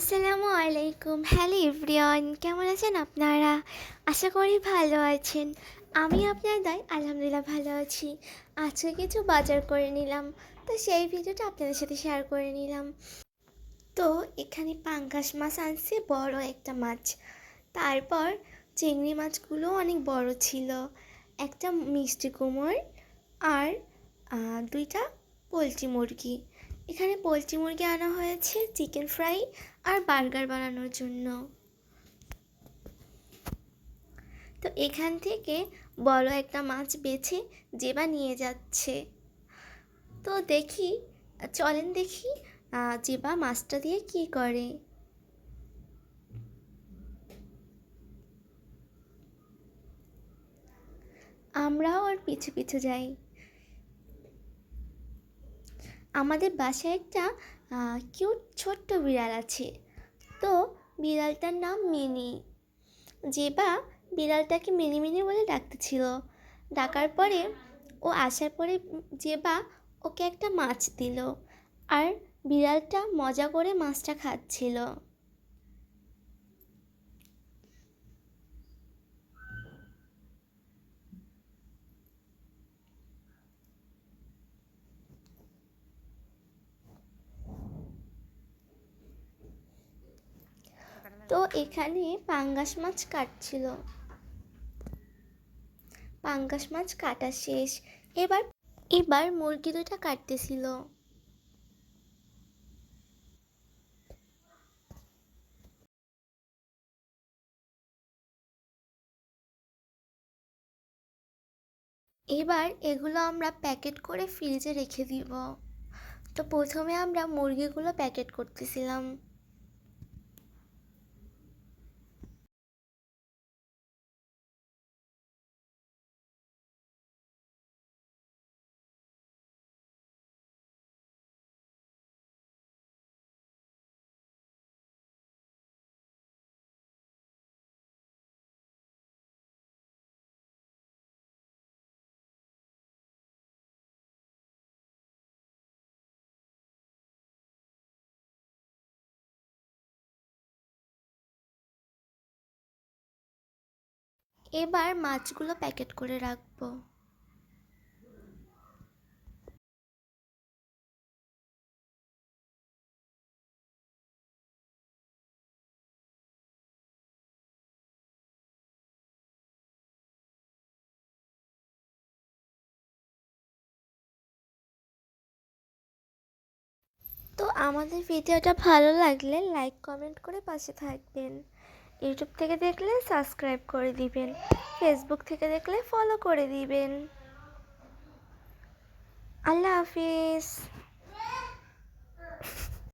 আসসালামু আলাইকুম। Hello everyone, কেমন আছেন আপনারা? আশা করি ভালো আছেন। আমি আপনাদের আলহামদুলিল্লাহ ভালো আছি। আজকে কিছু বাজার করে নিলাম। তো সেই ভিডিওটা আপনাদের সাথে শেয়ার করে নিলাম। তো এখানে পাঙ্গাস মাছ আনছে, বড় একটা মাছ। তারপর চিংড়ি মাছগুলো অনেক বড় ছিল। একটা মিষ্টি কুমড় আর দুইটা পোলট্রি মুরগি। এখানে পোলট্রি মুরগি আনা হয়েছে, চিকেন ফ্রাই আর বার্গার বানানোর জন্য। তো এখান থেকে বড় একটা মাছ বেছে জেবা নিয়ে যাচ্ছে। তো দেখি, চলেন দেখি জেবা মাছটা দিয়ে কি করে। আমরাও ওর পিছু পিছু যাই। আমাদের বাসায় একটা কিউট ছোট্ট বিড়াল আছে। তো বিড়ালটার নাম মিনি। জেবা বিড়ালটাকে মিনি মিনি বলে ডাকতেছিল। ডাকার পরে ও আসার পরে জেবা ওকে একটা মাছ দিল। আর বিড়ালটা মজা করে মাছটা খাচ্ছিল। তো এখানে পাঙ্গাস মাছ কাটছিল। পাঙ্গাস মাছ কাটা শেষ। এবার এবার মুরগি দুটা কাটতেছিল। এবার এগুলো আমরা প্যাকেট করে ফ্রিজে রেখে দিব। তো প্রথমে আমরা মুরগিগুলো প্যাকেট করতেছিলাম। এবার মাছগুলো প্যাকেট করে রাখব। তো আমাদের ভিডিওটা ভালো লাগলে লাইক, কমেন্ট করে পাশে থাকবেন। ইউটিউব থেকে দেখলে সাবস্ক্রাইব করে দিবেন। ফেসবুক থেকে দেখলে ফলো করে দিবেন। আল্লাহ হাফিজ।